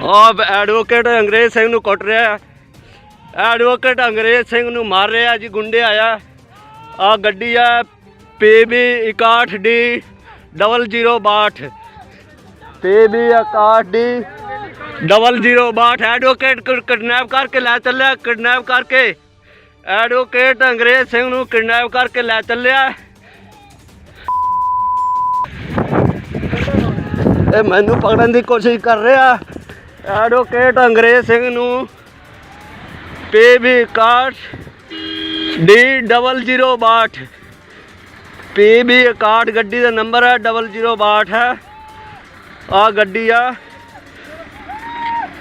ਆ ਐਡਵੋਕੇਟ ਅੰਗਰੇਜ਼ ਸਿੰਘ ਨੂੰ ਕੁੱਟ ਰਿਹਾ ਐਡਵੋਕੇਟ ਅੰਗਰੇਜ਼ ਸਿੰਘ ਨੂੰ ਮਾਰ ਰਿਹਾ ਜੀ, ਗੁੰਡੇ ਆਇਆ। ਆ ਗੱਡੀ ਆ PB 61D 0062 PB 61D 0062 advocate kidnap ਕਰਕੇ ਲੈ ਚੱਲਿਆ, ਕਿਡਨੈਪ ਕਰਕੇ। ਐਡਵੋਕੇਟ ਅੰਗਰੇਜ਼ ਸਿੰਘ ਨੂੰ ਕਿਡਨੈਪ ਕਰਕੇ ਲੈ ਚੱਲਿਆ। ਇਹ ਮੈਨੂੰ ਪਕੜਨ ਦੀ ਕੋਸ਼ਿਸ਼ ਕਰ ਰਿਹਾ। ਐਡਵੋਕੇਟ ਅੰਗਰੇਜ਼ ਸਿੰਘ ਨੂੰ ਪੀਬੀ ਕਾਰਡ ਡੀ 0062 ਪੀਬੀ ਕਾਰਡ ਗੱਡੀ ਦਾ ਨੰਬਰ ਹੈ 0062 ਹੈ। ਆ ਗੱਡੀ ਆ।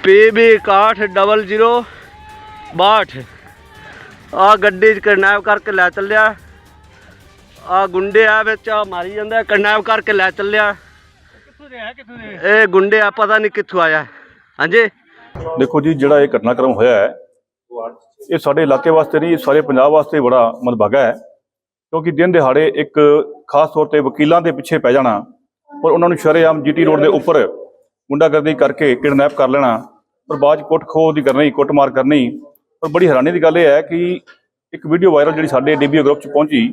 ਪੀਬੀ ਕਾਰਡ 0062 ਆ ਗੱਡੀ ਚ ਕਿਡਨੈਪ ਕਰਕੇ ਲੈ ਚੱਲਿਆ। ਆ ਗੁੰਡੇ ਆ ਵਿੱਚ ਆ ਮਾਰੀ ਜਾਂਦਾ ਕਿਡਨੈਪ ਕਰਕੇ ਲੈ ਚੱਲਿਆ। ਇਹ ਗੁੰਡੇ ਆ ਪਤਾ ਨਹੀਂ ਕਿੱਥੋਂ ਆਇਆ। ਹਾਂਜੀ। ਦੇਖੋ ਜੀ, ਜਿਹੜਾ ਇਹ ਘਟਨਾਕ੍ਰਮ ਹੋਇਆ ਹੈ, ਇਹ ਸਾਡੇ ਇਲਾਕੇ ਵਾਸਤੇ ਨਹੀਂ, ਸਾਰੇ ਪੰਜਾਬ ਵਾਸਤੇ ਬੜਾ ਮਦਭਾਗਾ ਹੈ, ਕਿਉਂਕਿ ਦਿਨ ਦਿਹਾੜੇ ਇੱਕ ਖਾਸ ਤੌਰ ਤੇ ਵਕੀਲਾਂ ਦੇ ਪਿੱਛੇ ਪੈ ਜਾਣਾ ਔਰ ਉਹਨਾਂ ਨੂੰ ਸ਼ਰੇਆਮ ਜੀਟੀ ਰੋਡ ਦੇ ਉੱਪਰ ਗੁੰਡਾਗਰਦੀ ਕਰਕੇ ਕਿਡਨੈਪ ਕਰ ਲੈਣਾ, ਔਰ ਬਾਅਦ 'ਚ ਕੁੱਟ ਖੋਹ ਦੀ ਕਰਨੀ, ਕੁੱਟਮਾਰ ਕਰਨੀ, ਔਰ ਬੜੀ ਹੈਰਾਨੀ ਦੀ ਗੱਲ ਇਹ ਹੈ ਕਿ ਇੱਕ ਵੀਡੀਓ ਵਾਇਰਲ ਜਿਹੜੀ ਸਾਡੇ ਡੀਬੀਓ ਗਰੁੱਪ 'ਚ ਪਹੁੰਚੀ,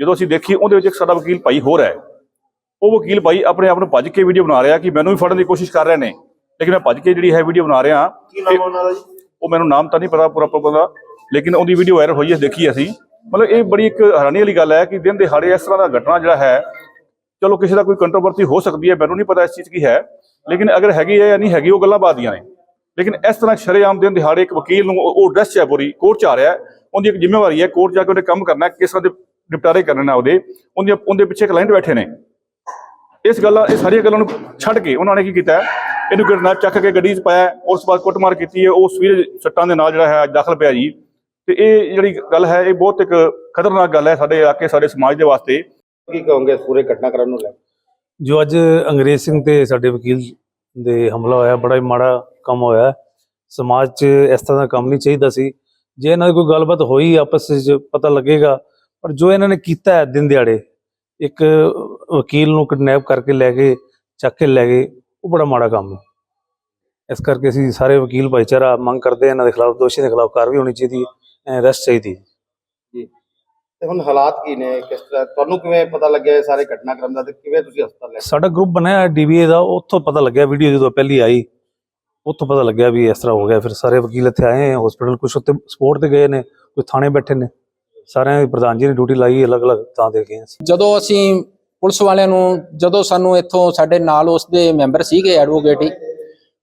ਜਦੋਂ ਅਸੀਂ ਦੇਖੀ, ਉਹਦੇ ਵਿੱਚ ਇੱਕ ਸਾਡਾ ਵਕੀਲ ਭਾਈ ਹੋਰ ਹੈ। ਉਹ ਵਕੀਲ ਭਾਈ ਆਪਣੇ ਆਪ ਨੂੰ ਭੱਜ ਕੇ ਵੀਡੀਓ ਬਣਾ ਰਿਹਾ ਕਿ ਮੈਨੂੰ ਵੀ ਫੜਨ ਦੀ ਕੋਸ਼ਿਸ਼ ਕਰ ਰਹੇ ਨੇ। ਲੇਕਿਨ ਮੈਂ ਭੱਜ ਕੇ ਜਿਹੜੀ ਹੈ ਵੀਡੀਓ ਬਣਾ ਰਿਹਾ ਕੀ ਨਾਮ ਉਹਨਾਂ ਦਾ ਜੀ? ਉਹ ਮੈਨੂੰ ਨਾਮ ਤਾਂ ਨਹੀਂ ਪਤਾ ਪੂਰਾ ਪੂਰਾ ਦਾ ਲੇਕਿਨ ਉਹਦੀ ਵੀਡੀਓ ਵਾਇਰਲ ਹੋਈ ਹੈ ਦੇਖੀ ਅਸੀਂ। ਮਤਲਬ ਇਹ ਬੜੀ ਇੱਕ ਹੈਰਾਨੀ ਵਾਲੀ ਗੱਲ ਹੈ ਕਿ ਦਿਨ ਦਿਹਾੜੇ ਇਸ ਤਰ੍ਹਾਂ ਦਾ ਘਟਨਾ ਜਿਹੜਾ ਹੈ ਚਲੋ ਕਿਸੇ ਦਾ ਕੋਈ ਕੰਟਰੋਵਰਸੀ ਹੋ ਸਕਦੀ ਹੈ ਮੈਨੂੰ ਨਹੀਂ ਪਤਾ ਇਸ ਚੀਜ਼ ਕੀ ਹੈ ਲੇਕਿਨ ਅਗਰ ਹੈਗੀ ਹੈ ਜਾਂ ਨਹੀਂ ਹੈਗੀ ਉਹ ਗੱਲਾਂ ਬਾਤ ਦੀਆਂ ਨੇ। ਲੇਕਿਨ ਇਸ ਤਰ੍ਹਾਂ ਸ਼ਰੇਆਮ ਦਿਨ ਦਿਹਾੜੇ ਇੱਕ ਵਕੀਲ ਨੂੰ ਉਹ ਡਰੈਸ ਹੈ ਪੂਰੀ ਕੋਰਟ ਚ ਆ ਰਿਹਾ ਉਹਦੀ ਇੱਕ ਜ਼ਿੰਮੇਵਾਰੀ ਹੈ ਕੋਰਟ ਜਾ ਕੇ ਉਹਨੇ ਕੰਮ ਕਰਨਾ ਕਿਸ ਤਰ੍ਹਾਂ ਦੇ ਨਿਪਟਾਰੇ ਕਰਨੇ ਉਹਦੇ ਉਹਦੇ ਉਹਦੇ ਪਿੱਛੇ ਕਲਾਇੰਟ ਬੈਠੇ ਨੇ। ਇਸ ਗੱਲਾਂ ਇਹ ਸਾਰੀਆਂ ਗੱਲਾਂ ਨੂੰ ਛੱਡ ਕੇ ਉਹਨਾਂ ਨੇ ਕੀ ਕੀਤਾ? ਇਹਨੂੰ ਕਿਡਨੈਪ ਚੱਕ ਕੇ ਗੱਡੀ 'ਚ ਪਾਇਆ ਉਸ ਤੋਂ ਬਾਅਦ ਕੁੱਟਮਾਰ ਕੀਤੀ ਹੈ ਉਹ ਸਵੀਰ ਸੱਟਾਂ ਦੇ ਨਾਲ ਜਿਹੜਾ ਹੈ ਦਾਖਲ ਪਿਆ ਜੀ। ਤੇ ਇਹ ਜਿਹੜੀ ਗੱਲ ਹੈ ਇਹ ਬਹੁਤ ਇੱਕ ਖਤਰਨਾਕ ਗੱਲ ਹੈ ਸਾਡੇ ਇਲਾਕੇ ਸਾਡੇ ਸਮਾਜ ਦੇ ਵਾਸਤੇ। ਕੀ ਕਹੋਗੇ ਇਸ ਪੂਰੇ ਘਟਨਾਕ੍ਰਮ ਨੂੰ ਲੈ? ਜੋ ਅੱਜ ਅੰਗਰੇਜ਼ ਸਿੰਘ ਤੇ ਸਾਡੇ ਵਕੀਲ ਦੇ ਹਮਲਾ ਹੋਇਆ ਬੜਾ ਹੀ ਮਾੜਾ ਕੰਮ ਹੋਇਆ। ਸਮਾਜ 'ਚ ਇਸ ਤਰ੍ਹਾਂ ਦਾ ਕੰਮ ਨਹੀਂ ਚਾਹੀਦਾ ਸੀ। ਜੇ ਇਹਨਾਂ ਦੀ ਕੋਈ ਗੱਲਬਾਤ ਹੋਈ ਆਪਸ ਵਿੱਚ ਪਤਾ ਲੱਗੇਗਾ। ਪਰ ਜੋ ਇਹਨਾਂ ਨੇ ਕੀਤਾ ਹੈ ਦਿਨ ਦਿਹਾੜੇ ਇੱਕ ਵਕੀਲ ਨੂੰ ਕਿਡਨੈਪ ਕਰਕੇ ਲੈ ਕੇ ਚੱਕ ਕੇ ਲੈ ਗਏ ਉਹ ਬੜਾ ਮਾੜਾ ਕੰਮ ਹੈ। ਇਸ ਕਰਕੇ ਅਸੀਂ ਸਾਰੇ ਵਕੀਲ ਭਾਈਚਾਰਾ ਮੰਗ ਕਰਦੇ ਹਾਂ ਇਹਨਾਂ ਦੇ ਖਿਲਾਫ ਦੋਸ਼ੀ ਦੇ ਖਿਲਾਫ ਕਾਰਵਾਈ ਹੋਣੀ ਚਾਹੀਦੀ ਹੈ ਅਰੈਸਟ ਚਾਹੀਦੀ ਹੈ। ਤੇ ਹੁਣ ਹਾਲਾਤ ਕੀ ਨੇ? ਕਿਸ ਤਰ੍ਹਾਂ ਤੁਹਾਨੂੰ ਕਿਵੇਂ ਪਤਾ ਲੱਗਿਆ ਇਹ ਸਾਰੇ ਘਟਨਾਕ੍ਰਮ ਦਾ ਤੇ ਕਿਵੇਂ ਤੁਸੀਂ ਹਸਪਤਾਲ ਲੈ ਸਾਡਾ ਗਰੁੱਪ ਬਣਿਆ ਡੀਬੀਏ ਦਾ ਉੱਥੋਂ ਪਤਾ ਲੱਗਿਆ ਵੀਡੀਓ ਜਦੋਂ ਪਹਿਲੀ ਆਈ ਉੱਥੋਂ ਪਤਾ ਲੱਗਿਆ ਵੀ ਇਸ ਤਰ੍ਹਾਂ ਹੋ ਗਿਆ। ਫਿਰ ਸਾਰੇ ਵਕੀਲ ਇੱਥੇ ਆਏ ਹਸਪੀਟਲ ਕੁਝ ਉੱਤੇ ਸਪੋਰਟ ਤੇ ਗਏ ਨੇ ਕੋਈ ਥਾਣੇ ਬੈਠੇ ਨੇ। ਸਾਰਿਆਂ ਦੀ ਪ੍ਰਧਾਨ ਜੀ ਨੇ ਡਿਊਟੀ ਲਾਈ ਅਲੱਗ-ਅਲੱਗ ਤਾਂ ਦੇ ਗਏ ਅਸੀਂ। ਜਦੋਂ ਅਸੀਂ ਪੁਲਿਸ ਵਾਲਿਆਂ ਨੂੰ ਜਦੋਂ ਸਾਨੂੰ ਇੱਥੋਂ ਸਾਡੇ ਨਾਲ ਉਸ ਦੇ ਮੈਂਬਰ ਸੀਗੇ ਐਡਵੋਕੇਟ ਹੀ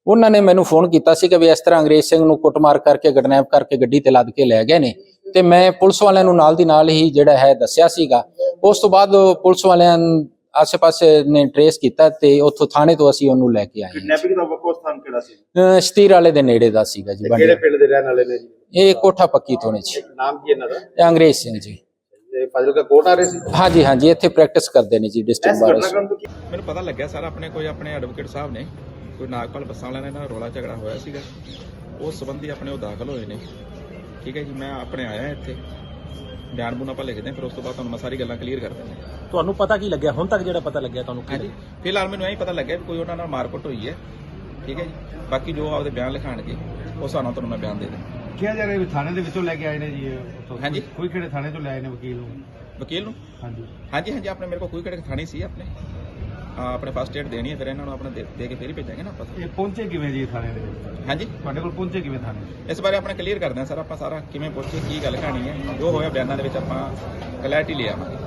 ਉਹਨਾਂ ਨੇ ਮੈਨੂੰ ਫੋਨ ਕੀਤਾ ਸੀ ਕਿ ਵੀ ਇਸ ਤਰ੍ਹਾਂ ਅੰਗਰੇਜ਼ ਸਿੰਘ ਨੂੰ ਕੁੱਟਮਾਰ ਕਰਕੇ ਕਿਡਨੈਪ ਕਰਕੇ ਗੱਡੀ ਤੇ ਲੱਦ ਕੇ ਲੈ ਗਏ ਨੇ। ਤੇ ਮੈਂ ਪੁਲਿਸ ਵਾਲਿਆਂ ਨੂੰ ਨਾਲ ਦੀ ਨਾਲ ਹੀ ਜਿਹੜਾ ਹੈ ਦੱਸਿਆ ਸੀਗਾ। ਉਸ ਤੋਂ ਬਾਅਦ ਪੁਲਿਸ ਵਾਲਿਆਂ ਆਸੇ-ਪਾਸੇ ਨੇ ਟਰੇਸ ਕੀਤਾ ਤੇ ਉੱਥੋਂ ਥਾਣੇ ਤੋਂ ਅਸੀਂ ਉਹਨੂੰ ਲੈ ਕੇ ਆਏ। ਕਿਡਨੈਪਿੰਗ ਦਾ ਵੱਖੋ ਸਥਾਨ ਕਿਹੜਾ ਸੀ? ਸ਼ਤੀਰ ਵਾਲੇ ਦੇ ਨੇੜੇ ਦਾ ਸੀਗਾ ਜੀ ਕਿਹੜੇ ਪਿੰਡ ਦੇ ਰਹਿਣ ਵਾਲੇ ਨੇ ਜੀ? ਇਹ ਕੋਠਾ ਪੱਕੀ ਤੋਂ ਨੇ ਜੀ। ਨਾਮ ਕੀ ਇਹਨਾਂ ਦਾ? ਅੰਗਰੇਜ਼ ਸਿੰਘ ਜੀ। ਫਾਜ਼ਿਲਕਾ ਕੋਰਟ ਆ ਰਹੇ ਸੀ? ਹਾਂਜੀ ਹਾਂਜੀ ਇੱਥੇ ਪ੍ਰੈਕਟਿਸ ਕਰਦੇ ਨੇ ਜੀ ਡਿਸਟ੍ਰਿਕਟ ਬਾਰ। ਮੈਨੂੰ ਪਤਾ ਲੱਗਿਆ ਸਰ ਆਪਣੇ ਕੋਈ ਆਪਣੇ ਐਡਵੋਕੇਟ ਸਾਹਿਬ ਨੇ ਕੋਈ ਨਾਗਪਾਲ ਬੱਸਾਂ ਵਾਲਿਆਂ ਨਾਲ ਰੋਲਾ ਝਗੜਾ ਹੋਇਆ ਸੀਗਾ। ਉਸ ਸੰਬੰਧੀ ਆਪਣੇ ਉਹ ਦਾਖਲ ਹੋਏ ਨੇ। ਠੀਕ ਹੈ ਜੀ ਮੈਂ ਆਪਣੇ ਆਇਆ ਇੱਥੇ। ਬਿਆਨ ਬੂਨ ਆਪਾਂ ਲਿਖਦੇ ਹਾਂ ਫਿਰ ਉਸ ਤੋਂ ਬਾਅਦ ਤੁਹਾਨੂੰ ਮੈਂ ਸਾਰੀ ਗੱਲਾਂ ਕਲੀਅਰ ਕਰ ਦਿੰਦਾ। ਤੁਹਾਨੂੰ ਪਤਾ ਕੀ ਲੱਗਿਆ? ਹੁਣ ਤੱਕ ਜਿਹੜਾ ਪਤਾ ਲੱਗਿਆ ਤੁਹਾਨੂੰ ਕੀ ਹਾਂਜੀ ਫਿਲਹਾਲ ਮੈਨੂੰ ਇਹ ਪਤਾ ਲੱਗਿਆ ਵੀ ਕੋਈ ਉਹਨਾਂ ਨਾਲ ਮਾਰਕੁੱਟ ਹੋਈ ਹੈ। ਠੀਕ ਹੈ ਜੀ ਬਾਕੀ ਜੋ ਆਪਦੇ ਬਿਆਨ ਲਿਖਾਣਗੇ ਉਸ ਹਿਸਾਬ ਨਾਲ ਤੁਹਾਨੂੰ ਮੈਂ ਬਿਆਨ ਦੇ ਦਾਂ ਕਿਹਾ ਜਾ ਰਿਹਾ ਵੀ ਥਾਣੇ ਦੇ ਵਿੱਚੋਂ ਲੈ ਕੇ ਆਏ ਨੇ ਜੀ ਇਹ ਉੱਥੋਂ। ਹਾਂਜੀ। ਕੋਈ ਕਿਹੜੇ ਥਾਣੇ ਤੋਂ ਲੈ ਆਏ ਨੇ ਵਕੀਲ ਨੂੰ? ਵਕੀਲ ਨੂੰ? ਹਾਂਜੀ। ਹਾਂਜੀ ਹਾਂਜੀ ਆਪਣੇ ਮੇਰੇ ਕੋਲ ਕੋਈ ਕਿਹੜੇ ਥਾਣੀ ਸੀ ਆਪਣੇ। ਆ ਆਪਣੇ ਫਸਟ ਏਡ ਦੇਣੀ ਹੈ ਫਿਰ ਇਹਨਾਂ ਨੂੰ ਆਪਣੇ ਦੇ- ਦੇ ਕੇ ਫਿਰ ਹੀ ਭੇਜਾਂਗੇ ਨਾ ਆਪਾਂ। ਇਹ ਪਹੁੰਚੇ ਕਿਵੇਂ ਜੀ ਥਾਣੇ ਦੇ ਵਿੱਚ? ਹਾਂਜੀ। ਤੁਹਾਡੇ ਕੋਲ ਪਹੁੰਚੇ ਕਿਵੇਂ ਥਾਣੇ? ਇਸ ਬਾਰੇ ਆਪਾਂ ਕਲੀਅਰ ਕਰਦੇ ਹਾਂ ਸਰ ਆਪਾਂ ਸਾਰਾ ਕਿਵੇਂ ਪਹੁੰਚੇ ਕੀ ਗੱਲ ਕਹਾਣੀ ਹੈ। ਜੋ ਹੋਇਆ ਬਿਆਨਾਂ ਦੇ ਵਿੱਚ ਆਪਾਂ ਕਲੈਰਿਟੀ ਲੈ ਆਵਾਂਗੇ।